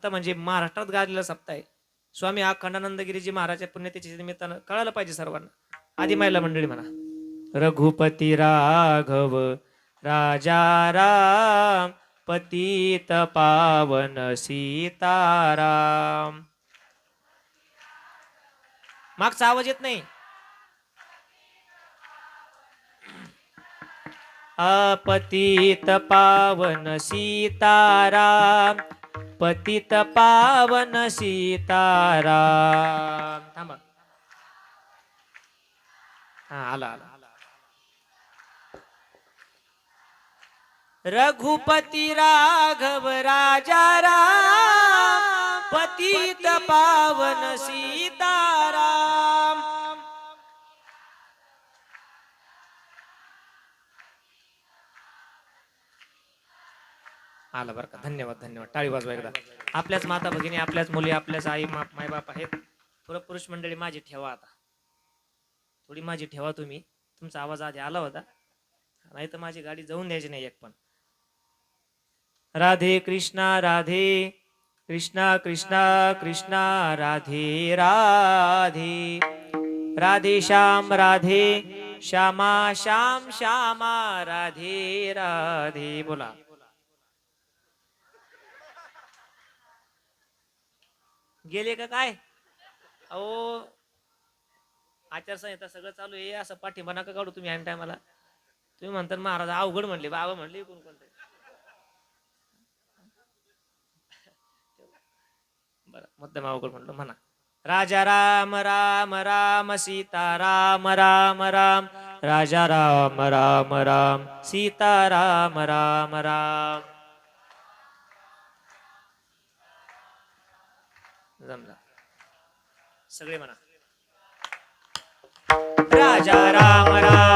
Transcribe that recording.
सप्ताह म्हणजे महाराष्ट्रात गाजलेला सप्ताह आहे. स्वामी अखंडानंदगिरीजी महाराजच्या पुण्यतिथीच्या निमित्तानं कळायला पाहिजे सर्वांना. आधी महिला मंडळी म्हणा. रघुपती राघव राजा राम पतित पावन सीताराम. मागचा आवाज येत नाही. अपतित पावन सीताराम पतित पावन सीताराम थांबा. हा आला आला. रघुपती राघव राजा राम पतित पावन सीता आला बरं का. धन्यवाद धन्यवाद. टाळी वाजवा एकदा. आपल्याच माता भगिनी आपल्याच मुली आपल्याच आई मायबाप आहेत. थोडं पुरुष मंडळी माझी ठेवा आता. थोडी माझी ठेवा तुम्ही. तुमचा आवाज आधी आला होता. नाही तर माझी गाडी जाऊन द्यायची नाही एक पण. राधे कृष्णा राधे कृष्णा कृष्णा कृष्णा राधे राधे. राधे श्याम राधे श्यामा श्याम श्यामा राधे राधे. बोला. गेले का काय? अहो आचारसंहिता सगळं चालू आहे. असं पाठिंबा नका काढू तुम्ही ऐन टायमाला तुम्ही म्हणता महाराज अवघड म्हणले बाबा म्हणले कोण कोणते बरं मुद्दाम अवघड म्हणलं म्हणा. राजा राम राम राम सीता राम राम राम. राजा राम राम राम. सीता राम राम राम. जमला. सगळे म्हणा. राजा राम राम.